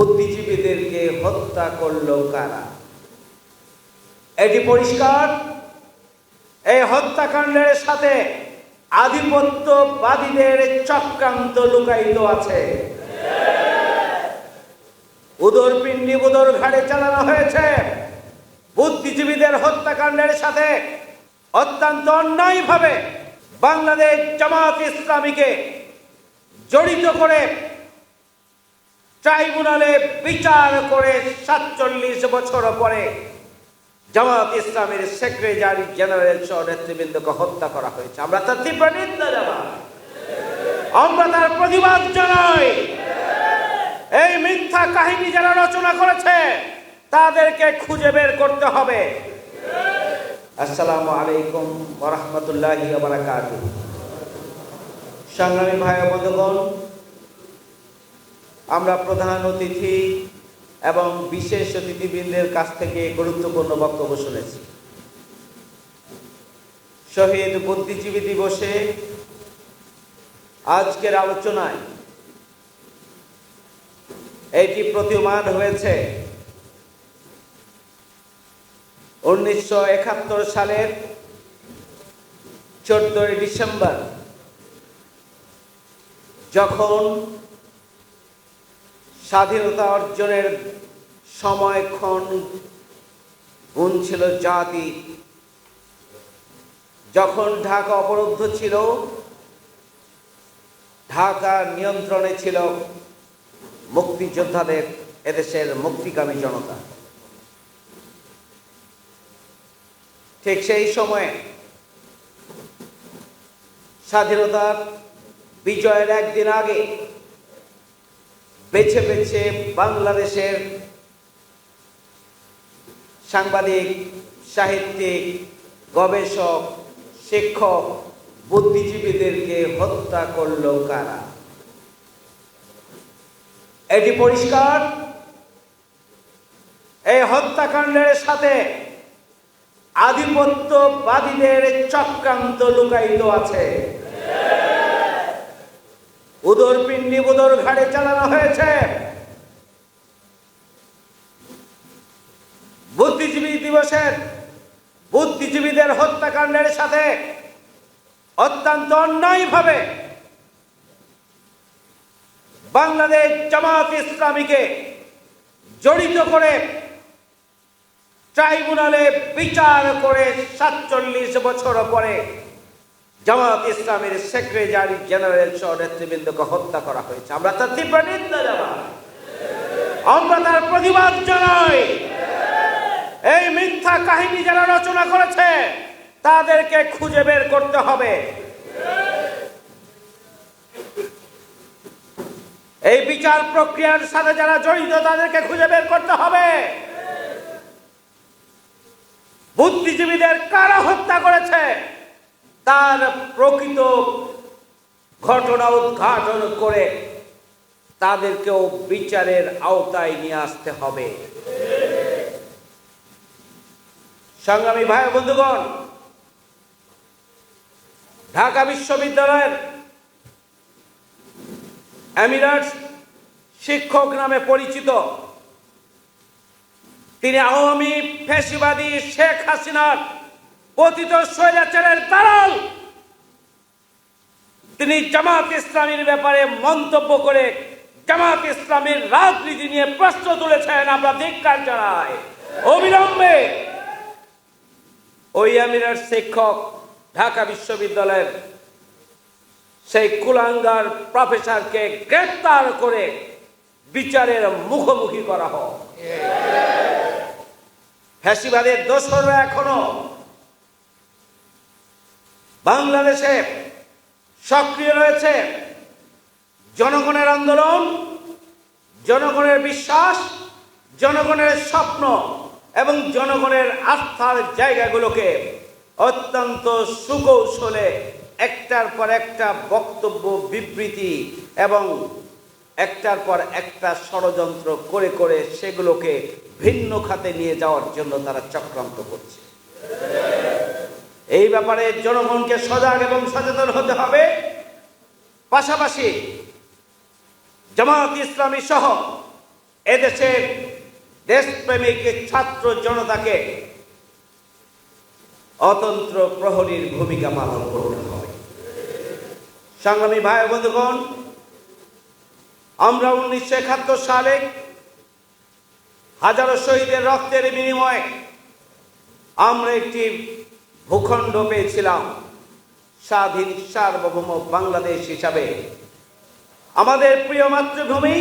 বুদ্ধিজীবীদেরকে হত্যা করল কারা? এটি পরিষ্কার? এই হত্যাকাণ্ডের সাথে আধিপত্যবাদীদের চক্রান্ত লুকায়িত আছে। উদর পিণ্ডি উদর ঘাড়ে চালানো হয়েছে। বুদ্ধিজীবীদের হত্যাকাণ্ডের সাথে অত্যন্ত অন্যায়ভাবে বাংলাদেশ জামাত ইসলামীকে জড়িত করে ট্রাইব্যুনালে বিচার করে সাতচল্লিশ বছর পরে জামাত ইসলামের সেক্রেটারি জেনারেল সহ নেতৃবৃন্দকে হত্যা করা হয়েছে। আমরা তার তীব্র নিন্দা জানাই। আমরা তার প্রতিবাদ জানাই। এই মিথ্যা কাহিনী যারা রচনা করেছে, তাদেরকে খুঁজে বের করতে হবে। আসসালামু আলাইকুম ওরহমতুল্লাহি বারাকাত সংগ্রামী ভাই বন্ধুগণ আমরা প্রধান অতিথি এবং বিশেষ অতিথিবৃন্দের কাছ থেকে গুরুত্বপূর্ণ বক্তব্য শুনেছি। শহীদ বুদ্ধিজীবী দিবসে আজকের আলোচনায় এটি প্রতীয়মান হয়েছে। উনিশশো একাত্তর সালের চোদ্দই ডিসেম্বর, যখন স্বাধীনতা অর্জনের সময়ক্ষণ গুনছিল জাতি। যখন ঢাকা অবরুদ্ধ ছিল ঢাকার নিয়ন্ত্রণে ছিল মুক্তিযোদ্ধাদের, এদেশের মুক্তিকামী জনতা। ঠিক সেই সময়ে স্বাধীনতার বিজয়ের একদিন আগে বেছে বেছে বাংলাদেশের সাংবাদিক, সাহিত্যিক, গবেষক, শিক্ষক, বুদ্ধিজীবীদেরকে হত্যা করল কারা? এটি পরিষ্কার? এই হত্যাকাণ্ডের সাথে আধিপত্যবাদীদের চক্রান্ত লুকায়িত আছে। উদর পিণ্ডি উদর ঘাড়ে চালানো হয়েছে। বুদ্ধিজীবী দিবসের বুদ্ধিজীবীদের হত্যাকাণ্ডের সাথে অত্যন্ত অন্যায়ভাবে বাংলাদেশ জামাত ইসলামীকে জড়িত করে ট্রাইব্যুনালে বিচার করে সাতচল্লিশ বছর পরে জামাত ইসলামের সেক্রেটারি জেনারেল সহ নেতৃবৃন্দকে হত্যা করা হয়েছে। আমরা তার তীব্র নিন্দা জানাই। আমরা তার প্রতিবাদ জানাই। এই মিথ্যা কাহিনী যারা রচনা করেছে, তাদেরকে খুঁজে বের করতে হবে। এই বিচার প্রক্রিয়ার সাথে যারা জড়িত, তাদেরকে খুঁজে বের করতে হবে। বুদ্ধিজীবীদের কারা হত্যা করেছে? তার প্রকৃত ঘটনা উদ্ঘাটন করে তাদেরকেও বিচারের আওতায় নিয়ে আসতে হবে। সংগ্রামী ভাই বন্ধুগণ, ঢাকা বিশ্ববিদ্যালয়ের এমিরাটস শিক্ষক নামে পরিচিত তিনি আওয়ামী ফেসিবাদী শেখ হাসিনার পতিত স্বৈরাচারের দালাল। তিনি জামাত ইসলামীর ব্যাপারে মন্তব্য করে জামাত ইসলামীর রাজনীতি নিয়ে প্রশ্ন তুলেছেন আমরা ধিক্কার জানাই। অবিলম্বে ওই আমিরের শিক্ষক ঢাকা বিশ্ববিদ্যালয়ের সেই কুলাঙ্গার প্রফেসরকে গ্রেপ্তার করে বিচারের মুখোমুখি করা হোক ফ্যাসিবাদের দোসররা এখনও বাংলাদেশে সক্রিয় রয়েছে জনগণের আন্দোলন, জনগণের বিশ্বাস, জনগণের স্বপ্ন এবং জনগণের আস্থার জায়গাগুলোকে অত্যন্ত সুকৌশলে একটার পর একটা বক্তব্য, বিবৃতি এবং একটার পর একটা ষড়যন্ত্র করে করে সেগুলোকে ভিন্ন খাতে নিয়ে যাওয়ার জন্য তারা চক্রান্ত করছে। এই ব্যাপারে জনগণকে সজাগ এবং সচেতন হতে হবে। পাশাপাশি জামাত ইসলামী সহ এদেশের দেশপ্রেমিক ছাত্র জনতাকে অতন্ত্র প্রহরীর ভূমিকা পালন করতে হবে। সংগ্রামী ভাই বন্ধুগণ, আমরা উনিশশো একাত্তর সালে হাজারো শহীদের রক্তের বিনিময়ে আমরা একটি ভূখণ্ড পেয়েছিলাম। স্বাধীন সার্বভৌম বাংলাদেশ হিসাবে। আমাদের প্রিয় মাতৃভূমি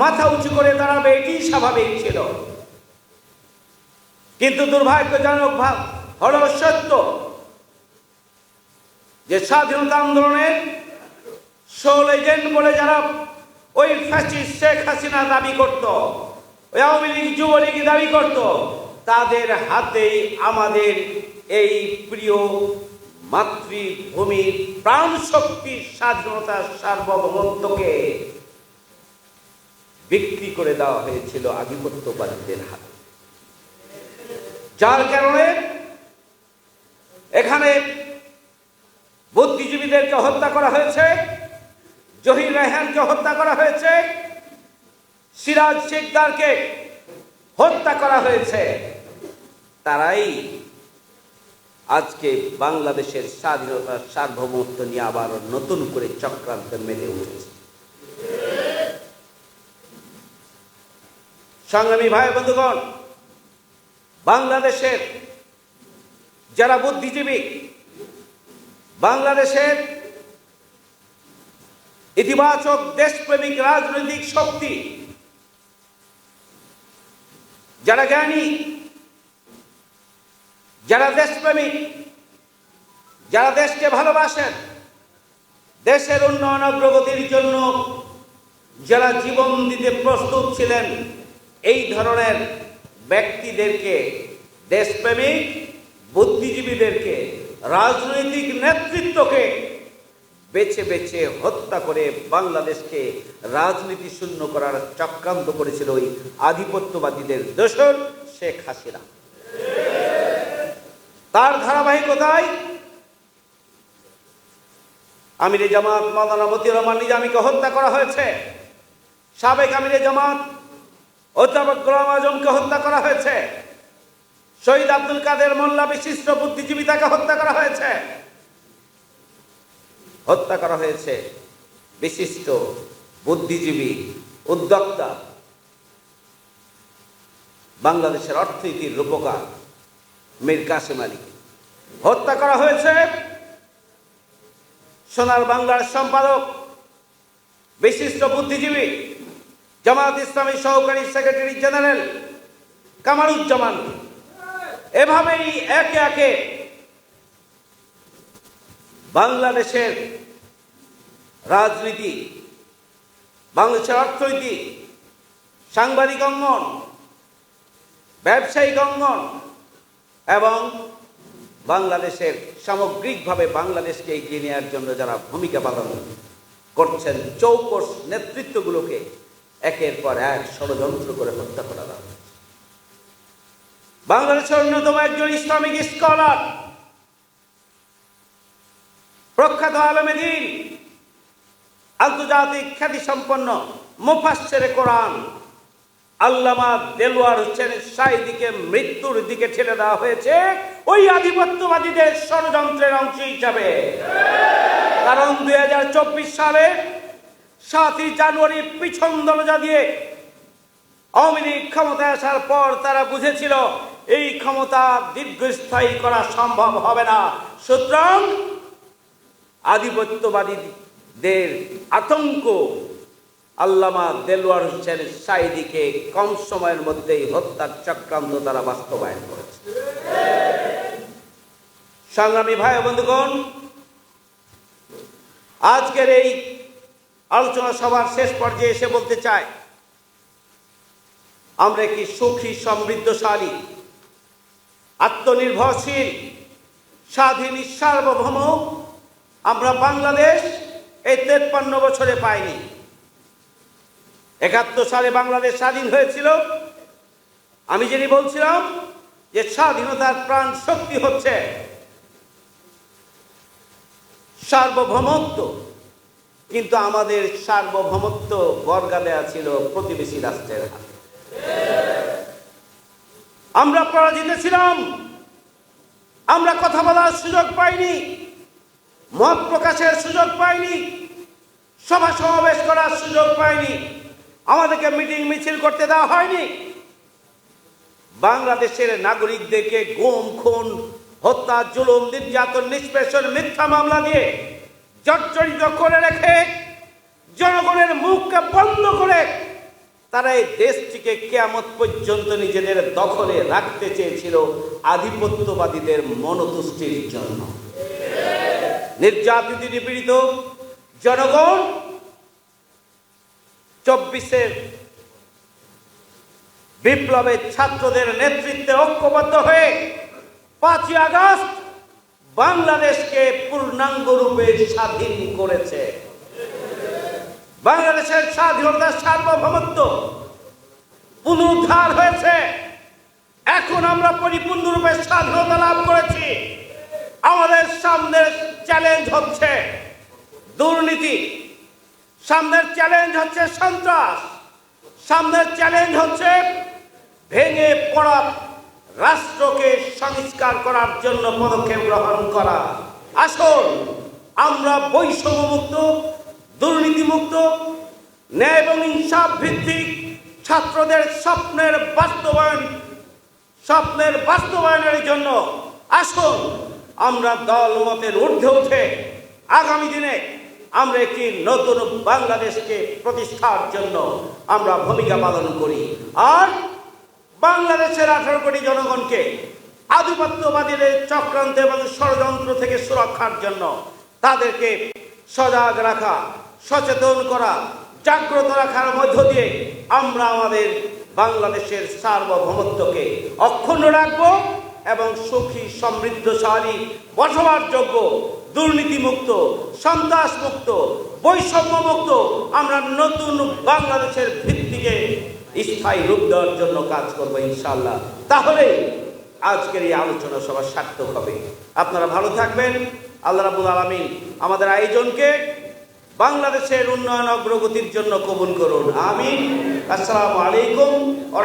মাথা উঁচু করে দাঁড়াবে এটি স্বাভাবিক ছিল। কিন্তু দুর্ভাগ্যজনক ভাব, হল সত্য যে স্বাধীনতা আন্দোলনের সোল এজেন্ট বলে যারা ওই ফ্যাসিস্ট শেখ হাসিনা দাবি করত আওয়ামী লীগ যুবলীগ দাবি করত, তাদের হাতেই আমাদের এই প্রিয় মাতৃভূমির প্রাণ শক্তি স্বাধীনতার সার্বভৌমত্বকে বিক্রি করে দেওয়া হয়েছিল আধিপত্যবাদীদের হাতে। যার কারণে এখানে বুদ্ধিজীবীদেরকে হত্যা করা হয়েছে, জহির রেহানকে হত্যা করা হয়েছে, সিরাজ শেখদারকে হত্যা করা হয়েছে। তারাই আজকে বাংলাদেশের স্বাধীনতার সার্বভৌমত্ব নিয়ে আবার নতুন করে চক্রান্ত মেলে উঠেছে। সংগ্রামী ভাই বন্ধুগণ, বাংলাদেশের যারা বুদ্ধিজীবী, বাংলাদেশের ইতিবাচক দেশপ্রেমিক রাজনৈতিক শক্তি, যারা জ্ঞানী যারা দেশপ্রেমিক, যারা দেশকে ভালোবাসেন, দেশের উন্নয়ন অগ্রগতির জন্য যারা জীবন দিতে প্রস্তুত ছিলেন, এই ধরনের ব্যক্তিদেরকে, দেশপ্রেমিক, বুদ্ধিজীবীদেরকে, রাজনৈতিক নেতৃত্বকে বেছে বেছে হত্যা করে বাংলাদেশকে রাজনীতি শূন্য করার চক্রান্ত করেছিল ওই আধিপত্যবাদীদের দোসর শেখ হাসিনা। ধারাবাহিকতায় আমিরে জামাত মাদানা মতিউর রহমান নিজামীকে হত্যা করা হয়েছে। সাবেক আমিরে জামাত অধ্যাপক গোলাম আজমকে হত্যা করা হয়েছে। শহীদ আব্দুল কাদের মোল্লা বিশিষ্ট বুদ্ধিজীবী তাকে হত্যা করা হয়েছে। হত্যা করা হয়েছে বিশিষ্ট বুদ্ধিজীবী উদ্যোক্তা। বাংলাদেশের অর্থনীতির রূপকার মীর কাসেম আলীকে হত্যা করা হয়েছে সোনার বাংলার সম্পাদক, বিশিষ্ট বুদ্ধিজীবী জামাত ইসলামী সহকারী সেক্রেটারি জেনারেল কামারুজ্জামান। এভাবেই একে একে বাংলাদেশের রাজনীতি, বাংলাদেশের অর্থনীতি, সাংবাদিক অঙ্গন, ব্যবসায়িক অঙ্গন এবং বাংলাদেশের সামগ্রিকভাবে বাংলাদেশকে এগিয়ে নেওয়ার জন্য যারা ভূমিকা পালন করছেন চৌকস নেতৃত্বগুলোকে একের পর এক ষড়যন্ত্র করে হত্যা করা হবে বাংলাদেশের অন্যতম একজন ইসলামিক স্কলার, প্রখ্যাত আলমেদিন আন্তর্জাতিক খ্যাতি সম্পন্ন মুফাসের কোরআন আল্লামা দেলোয়ার হোসেন সাইদিকে মৃত্যুর দিকে ঠেলে দেওয়া হয়েছে ওই আধিপত্যবাদীদের ষড়যন্ত্রের অংশ হিসাবে। কারণ দুই হাজার চব্বিশ সালে সাতই জানুয়ারি পিছন দরজা দিয়ে আওয়ামী লীগ ক্ষমতায় আসার পর তারা বুঝেছিল, এই ক্ষমতা দীর্ঘস্থায়ী করা সম্ভব হবে না। সুতরাং আধিপত্যবাদীদের আতঙ্ক আল্লামা দেলোয়ার হোসেন সাইদিকে কম সময়ের মধ্যেই হত্যার চক্রান্ত তারা বাস্তবায়ন করেছে। সংগ্রামী ভাই বন্ধুগণ, আজকের এই আলোচনা সভার শেষ পর্যায়ে এসে বলতে চাই, আমরা কি সুখী, সমৃদ্ধশালী, আত্মনির্ভরশীল, স্বাধীন, সার্বভৌম আমরা বাংলাদেশ এই তেপ্পান্ন বছরে পাইনি। একাত্তর সালে বাংলাদেশ স্বাধীন হয়েছিল। আমি যিনি বলছিলাম যে স্বাধীনতার প্রাণ শক্তি হচ্ছে সার্বভৌমত্ব। কিন্তু আমাদের সার্বভৌমত্ব বর্গা দেয়া ছিল প্রতিবেশী রাষ্ট্রের হাতে। আমরা পরাজিত ছিলাম। আমরা কথা বলার সুযোগ পাইনি। মত প্রকাশের সুযোগ পাইনি। সভা সমাবেশ করার সুযোগ পাইনি। আমাদেরকে মিটিং মিছিল করতে দেওয়া হয়নি। বাংলাদেশের নাগরিকদেরকে গুম, খুন, হত্যা, জুলুম, নির্যাতন, নিষ্পেষণ, মিথ্যা মামলা দিয়ে জর্জরিত করে রেখে জনগণের মুখকে বন্ধ করে তারা এই দেশটিকে কেয়ামত পর্যন্ত নিজেদের দখলে রাখতে চেয়েছিল আধিপত্যবাদীদের মনতুষ্টির জন্য। নির্যাতিত, নিপীড়িত জনগণ চব্বিশের বিপ্লবের ছাত্রদের নেতৃত্বে ঐক্যবদ্ধ হয়ে পাঁচই আগস্ট বাংলাদেশকে পূর্ণাঙ্গ রূপে স্বাধীন করেছে। বাংলাদেশের স্বাধীনতার সার্বভৌমত্ব পুনরুদ্ধার হয়েছে। এখন আমরা পরিপূর্ণরূপে স্বাধীনতা লাভ করেছি। আমাদের সামনের চ্যালেঞ্জ হচ্ছে দুর্নীতি। সামনের চ্যালেঞ্জ হচ্ছে সন্ত্রাস। সামনের চ্যালেঞ্জ হচ্ছে ভেঙে পড়া রাষ্ট্রকে সংস্কার করার জন্য পদক্ষেপ গ্রহণ করা। আসল আমরা বৈষম্য মুক্ত দুর্নীতিমুক্ত, ন্যায় এবং ইনসাফ ভিত্তিক ছাত্রদের স্বপ্নের বাস্তবায়ন, স্বপ্নের বাস্তবায়নের জন্য আসুন, আমরা দল মতের ঊর্ধ্বে উঠে আগামী দিনে আমরা একটি নতুন বাংলাদেশকে প্রতিষ্ঠার জন্য আমরা ভূমিকা পালন করি। আর বাংলাদেশের আঠারো কোটি জনগণকে আধিপত্যবাদীদের চক্রান্ত এবং ষড়যন্ত্র থেকে সুরক্ষার জন্য তাদেরকে সজাগ রাখা, সচেতন করা, জাগ্রত রাখার মধ্য দিয়ে আমরা আমাদের বাংলাদেশের সার্বভৌমত্বকে অক্ষুণ্ণ রাখব এবং সুখী, সমৃদ্ধশালী, বসবাসযোগ্য দুর্নীতিমুক্ত সন্ত্রাস মুক্ত বৈষম্য মুক্ত আমরা নতুন বাংলাদেশের ভিত্তিকে স্থায়ী রূপ দেওয়ার জন্য কাজ করব ইনশাল্লাহ তাহলে আজকের এই আলোচনা সবার সার্থক হবে। আপনারা ভালো থাকবেন। আল্লাহ রাবুল আলমী আমাদের আয়োজনকে বাংলাদেশের উন্নয়ন অগ্রগতির জন্য কবুল করুন। আমিন। আসসালামু আলাইকুম আ